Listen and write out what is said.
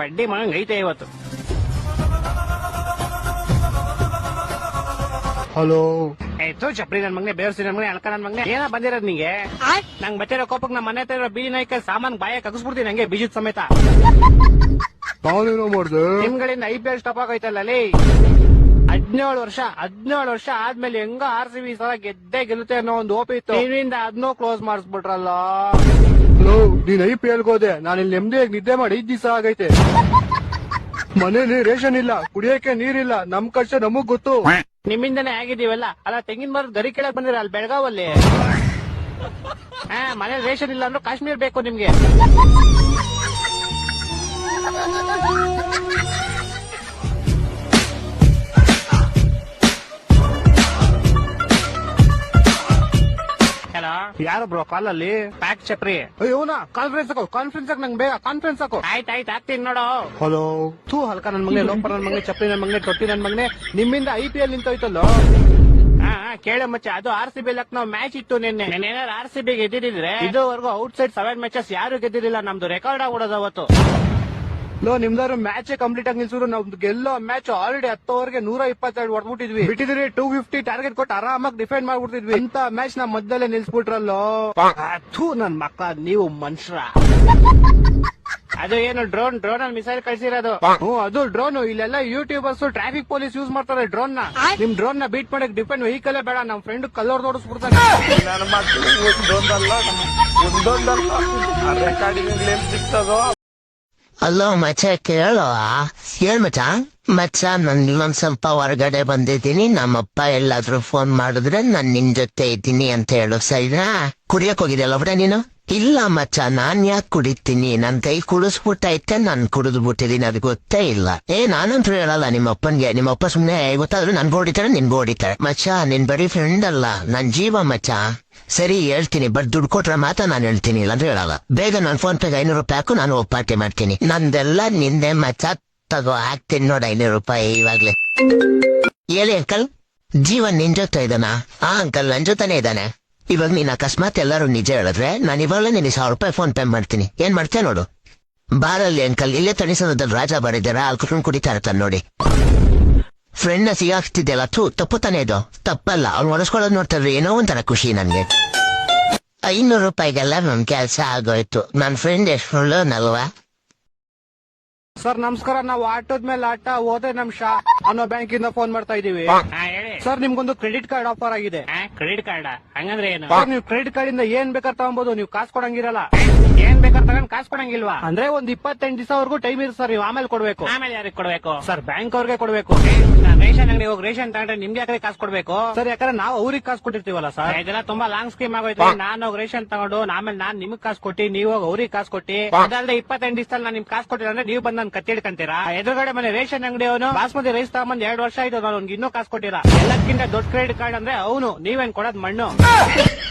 ಬಡ್ಡಿ ಮಗಂಗ್ ಐತೆ ಇವತ್ತು. ಹಲೋ. ಆಯ್ತು ಚಪ್ರಿ ನನ್ ಮಗನೆ ಬೇರ್ಸಿ ನನ್ ಮಗನೆ ಅಳ್ಕ ನನ್ ಮಗನೆ. ಏನ ಬಂದಿರೋದ್ ನಿಂಗೆ? ನಂಗೆ ಬಚ್ಚಿರೋ ಕೋಪಕ್ ನಮ್ಮ ಮನೆ ಹತ್ರ ಇರೋ ಬೀದಿ ನಾಯ್ಕ ಸಾಮಾನ್ ಬಾಯ ಕಗಸ್ಬಿಡ್ತೀನಿ ನಂಗೆ ಬೀಜದ ಸಮೇತ. ನಾನೇನೋ ಮಾಡ್ದೆ? ನಿಮ್ಗಳಿಂದ ಐ ಪಿ ಎಲ್ ಸ್ಟಾಪ್ ಆಗೋಯ್ತಲ್ಲ ಅಲ್ಲಿ ಹದಿನೇಳು ವರ್ಷ ಹದಿನೇಳು ವರ್ಷ ಆದ್ಮೇಲೆ ಹೆಂಗ ಆರ್ ಸಿ ಬಿ ಸಲ ಗೆದ್ದೆ ಗೆಲ್ಲುತ್ತೆ ಅನ್ನೋ ಒಂದು ಓಪಿ ಇತ್ತು ನೀವಿಂದ ಅದನ್ನೂ ಕ್ಲೋಸ್ ಮಾಡಿಸ್ಬಿಟ್ರಲ್ಲ. ಹಲೋ ನೀನ್ ಐ ಪಿ ಎಲ್ ಹೋದೆ. ನಾನು ಇಲ್ಲಿ ನೆಮ್ಮದಿಯಾಗಿ ನಿದ್ದೆ ಮಾಡಿ ಐದ್ ದಿವಸ ಆಗೈತೆ. ಮನೇಲಿ ರೇಷನ್ ಇಲ್ಲ, ಕುಡಿಯಕ್ಕೆ ನೀರಿಲ್ಲ, ನಮ್ ಕಷ್ಟ ನಮಗ್ ಗೊತ್ತು. ನಿಮ್ಮಿಂದನೇ ಆಗಿದೀವಲ್ಲ ಅಲ್ಲ ತೆಂಗಿನ ಮರದ ಗರಿ ಕೆಳಗ್ ಬಂದಿರ ಅಲ್ಲಿ ಬೆಳಗಾವಲ್ಲಿ? ಹಾ, ಮನೇಲಿ ರೇಷನ್ ಇಲ್ಲ ಅಂದ್ರೆ ಕಾಶ್ಮೀರ್ ಬೇಕು ನಿಮ್ಗೆ. ಯಾರು ಬ್ರೋ ಕಾಲ್ ಅಲ್ಲಿ? ಪ್ಯಾಕ್ ಚಪ್ರಿ ಇವನ ಕಾನ್ಫರೆನ್ಸ್ ಹಾಕೋ. ಕಾನ್ಫರೆನ್ಸ್ ಹಾಕ್ ನಂಗೆ ಬೇಗ. ಕಾನ್ಫರೆನ್ಸ್ ಹಾಕೋ. ಆಯ್ತು ಆಯ್ತು ಹಾಕ್ತೀನಿ ನೋಡು. ಹಲೋ ತೂ ಹಲ್ಕ ನನ್ ಮಗನೆ ಲೋಪರ್ ನನ್ ಮಗನೆ ಚಪ್ರಿ ನನ್ ಮಗನೆ ತೊಟ್ಟಿ ನನ್ ಮಗನೆ. ನಿಮ್ಮಿಂದ ಐ ಪಿ ಎಲ್ ನಿಂತೋಯ್ತಲ್ಲೋ? ಹಾ ಕೇಳಿ ಮಚ್ಚ. ಅದು R C B Lucknow match ಇತ್ತು ನಿನ್ನೆ. ಏನಾರು ಆರ್ ಸಿ ಬಿ ಗೆದ್ದಿದ್ರೆ ಇದುವರೆಗೂ ಔಟ್ ಸೈಡ್ ಸೆವೆನ್ ಮ್ಯಾಚಸ್ ಯಾರು ಗೆದ್ದಿರಲಿಲ್ಲ. ನಮ್ದು ರೆಕಾರ್ಡ್ ಆಗ್ಬಿಡೋದು ಅವತ್ತು. ಲೋ ನಿಮ್ದಾರು ಮ್ಯಾಚ್ ಕಂಪ್ಲೀಟ್ ಆಗಿ ನಿಲ್ಸಿದ್ರು. ನಮ್ದು ಗೆಲ್ಲೋ ಮ್ಯಾಚ್ ಆಲ್ರೆಡಿ ಹತ್ತೋವರೆಗೆ ನೂರ ಇಪ್ಪತ್ತೆರಡು ಹೊಡ್ಬಿಟ್ಟಿದ್ವಿ ಬಿಟ್ಟಿದ್ರಿ ಟೂ ಫಿಫ್ಟಿ ಟಾರ್ಗೆಟ್ ಕೊಟ್ಟು ಆರಾಮಾಗಿ ಡಿಫೆಂಡ್ ಮಾಡ್ಬಿಡ್ತಿದ್ವಿ. ಇಂತ ಮ್ಯಾಚ್ ನಮ್ ಮಧ್ಯದಲ್ಲೇ ನಿಲ್ಸ್ಬಿಟ್ರಲ್ಲೋ? ಥೂ ನನ್ ಮಕ್ಕ ನೀವು ಮನುಷ್ಯರ. ಅದು ಏನು ಡ್ರೋನ್ ಡ್ರೋನ್ ಅಲ್ಲಿ ಮಿಸೈಲ್ ಕಳ್ಸಿರೋದು? ಹ್ಞೂ ಅದು ಡ್ರೋನ್ ಇಲ್ಲೆಲ್ಲ ಯೂಟ್ಯೂಬರ್ಸ್ ಟ್ರಾಫಿಕ್ ಪೊಲೀಸ್ ಯೂಸ್ ಮಾಡ್ತಾರೆ ಡ್ರೋನ್ನ. ನಿಮ್ ಡ್ರೋನ್ನ ಬೀಟ್ ಮಾಡಕ್ ಡಿಪೆಂಡ್ ವೆಹಿಕಲ್ ಬೇಡ ನಮ್ ಫ್ರೆಂಡ್ ಕಲ್ಲರ್ ರೆಕಾರ್ಡಿಂಗ್ ಅಲ್ಲೋ ಮಚ್ಚ ಕೇಳೋ ಏನ್ ಮಚ್ಚ? ನಾನು ಇನ್ನೊಂದ್ ಸ್ವಲ್ಪ ಹೊರಗಡೆ ಬಂದಿದ್ದೀನಿ. ನಮ್ಮಪ್ಪ ಎಲ್ಲಾದ್ರೂ ಫೋನ್ ಮಾಡಿದ್ರೆ ನಾನು ನಿನ್ ಜೊತೆ ಇದ್ದೀನಿ ಅಂತ ಹೇಳು ಸರಿನಾ ಕುಡಿಯಕ್ ಹೋಗಿದ್ಯಲ್ಲ ಒಬ್ರೆ ನೀನು? ಇಲ್ಲ ಮಚ್ಚ, ನಾನ್ ಯಾಕೆ ಕುಡಿತೀನಿ? ನನ್ ಕೈ ಕುಡಿಸ್ಬಿಟ್ಟೈತೆ, ನಾನ್ ಕುಡಿದು ಬಿಟ್ಟಿದೀನಿ ಅದು ಗೊತ್ತೇ ಇಲ್ಲ. ಏ, ನಾನಂತೂ ಹೇಳಲ್ಲ, ನಿಮ್ಮಪ್ಪನ್ಗೆ. ನಿಮ್ಮಪ್ಪ ಸುಮ್ನೆ ಗೊತ್ತಾದ್ರು ನನ್ ಬೋಡಿತಾರೆ ನಿನ್ ಬೋಡಿತಾರೆ ಮಚ್ಚ, ನಿನ್ ಬರೀ ಫ್ರೆಂಡ್ ಅಲ್ಲ, ನನ್ ಜೀವ ಮಚ್ಚ. ಸರಿ, ಹೇಳ್ತೀನಿ, ಬಟ್ ದುಡ್ಡು ಕೊಟ್ರೆ ಮಾತ್ರ ನಾನು ಹೇಳ್ತೀನಿ, ಇಲ್ಲಾಂದ್ರೆ ಹೇಳಲ್ಲ. ಬೇಗ ನನ್ ಫೋನ್ ಪೇಗೆ ಐನೂರು ರೂಪಾಯಿ ಹಾಕು, ನಾನು ಒಪ್ಪಾಟಿ ಮಾಡ್ತೀನಿ. ನಂದೆಲ್ಲ ನಿನ್ನೆ ಮಚ್ಚ, ತಗೋ, ಹಾಕ್ತೀನಿ ನೋಡ, ಐನೂರು ರೂಪಾಯಿ ಇವಾಗ್ಲೇ. ಹೇಳಿ, ಅಂಕಲ್. ಜೀವನ್ ನಿನ್ ಜೊತೆ ಇದ್ದಾನ? ಆ, ಅಂಕಲ್ ನನ್ ಜೊತೆನೆ ಇದ್ದಾನೆ. ಇವಾಗ ನೀನು ಅಕಸ್ಮಾತ್ ಎಲ್ಲರೂ ನಿಜ ಹೇಳಿದ್ರೆ ನಾನು ಇವಾಗಲೇ ನಿನ್ನ ಸಾವಿರ ರೂಪಾಯಿ ಫೋನ್ ಪೇ ಮಾಡ್ತೀನಿ. ಏನ್ ಮಾಡ್ತೀಯ ನೋಡು? ಬಾರಲ್ಲಿ ಅಂಕಲ್ ಇಲ್ಲೇ ತಣಿಸೋದ್ರಲ್ಲಿ ರಾಜ ಬರಿದಾರ ಅಲ್ಲಿ ಕುಟ್ಕೊಂಡು ಕುಡಿತಾ ಇರ್ತಾನೆ ನೋಡಿ. ಫ್ರೆಂಡ್ನ ಸಿಗಾಕ್ತಿದ್ಯಲ್ಲ ಥೂ ತಪ್ಪು ತಾನೇ ಇದು. ತಪ್ಪಲ್ಲ ಅವ್ನು ಒರೆಸ್ಕೊಳ್ಳೋದು ನೋಡ್ತಾರೆ ಏನೋ ಒಂಥರ ಖುಷಿ ನನ್ಗೆ. ಐನೂರು ರೂಪಾಯಿಗೆಲ್ಲ ನನ್ ಕೆಲ್ಸ ಆಗೋಯ್ತು. ನನ್ನ ಫ್ರೆಂಡ್ ಎಷ್ಟು ನಲ್ವಾ ಸರ್ ನಮಸ್ಕಾರ ನಾವು ಆಟೋದ ಮೇಲೆ ಆಟ ಹೋದ್ರೆ ನಮ್ ಶಾ ಅನ್ನೋ ಬ್ಯಾಂಕ್ ಇಂದ ಫೋನ್ ಮಾಡ್ತಾ ಇದೀವಿ. ಹಾ. ಹೇಳಿ ಸರ್ ನಿಮ್ಗೊಂದು ಕ್ರೆಡಿಟ್ ಕಾರ್ಡ್ ಆಫರ್ ಆಗಿದೆ. Credit card? ಹಂಗಂದ್ರೆ ಏನು? ನೀವು ಕ್ರೆಡಿಟ್ ಕಾರ್ಡ್ ಇಂದ ಏನ್ ಬೇಕಾದ್ರೆ ತಗೊಬಹುದು ನೀವು ಕಾಸು ಕೊಡಂಗಿರಲ್ಲ. ಏನ್ ಬೇಕಾದ್ರೆ ತಗೊಂಡ್ ಕಾಸು ಕೊಡಂಗಿಲ್ವಾ? ಅಂದ್ರೆ ಒಂದ್ ಇಪ್ಪತ್ತೆಂಟು ದಿವಸವರೆಗೂ ಟೈಮ್ ಇರುತ್ತೆ ಸರ್ ನೀವು ಆಮೇಲೆ ಕೊಡ್ಬೇಕು. ಆಮೇಲೆ ಯಾರಿಗೆ ಕೊಡ್ಬೇಕು? ಸರ್ ಬ್ಯಾಂಕ್ ಅವ್ರಿಗೆ ಕೊಡ್ಬೇಕು. ನಾನ್ ರೇಷನ್ ಅಂಗಡಿ ಹೋಗಿ ರೇಷನ್ ತಗೊಂಡ್ರೆ ನಿಮ್ಗೆ ಯಾಕಡೆ ಕಾಸು ಕೊಡ್ಬೇಕು? ಸರ್ ಯಾಕಂದ್ರೆ ನಾವು ಅವ್ರಿಗೆ ಕಾಸು ಕೊಟ್ಟಿರ್ತೀವಲ್ಲ ಸರ್. ಇದೆಲ್ಲ ತುಂಬಾ ಲಾಂಗ್ ಸ್ಕೀಮ್ ಆಗೋಯ್ತು. ನಾನು ಹೋಗಿ ರೇಷನ್ ತಗೊಂಡು ಆಮೇಲೆ ನಾನ್ ನಿಮ್ಗೆ ಕಾಸು ಕೊಟ್ಟಿ ನೀವು ಹೋಗಿ ಅವ್ರಿಗೆ ಕಾಸು ಕೊಟ್ಟಿ ಅದಲ್ಲದೆ ಇಪ್ಪತ್ತೆಂಟು ದಿವಸದಲ್ಲಿ ನಾನು ನಿಮ್ಗೆ ಕಾಸು ಕೊಟ್ಟಿಲ್ಲ ಅಂದ್ರೆ ನೀವು ಬಂದ್ ನನ್ ಕತ್ತಿ ಹಿಡ್ಕಂತೀರಾ? ಎದುರುಗಡೆ ಮನೆ ರೇಷನ್ ಅಂಗಡಿ ಅವನು ಬಾಸ್ಮತಿ ರೈಸ್ ತಗೊಂಡ್ ಎರಡು ವರ್ಷ ಆಯ್ತು ನಾನು ಅವ್ನಿಗೆ ಇನ್ನೂ ಕಾಸು ಕೊಟ್ಟಿಲ್ಲ. ಎಲ್ಲಕ್ಕಿಂತ ದೊಡ್ಡ ಕ್ರೆಡಿಟ್ ಕಾರ್ಡ್ ಅಂದ್ರೆ ಅವನು ನೀವೇನ್ ಕೊಡೋದ್ ಮಣ್ಣು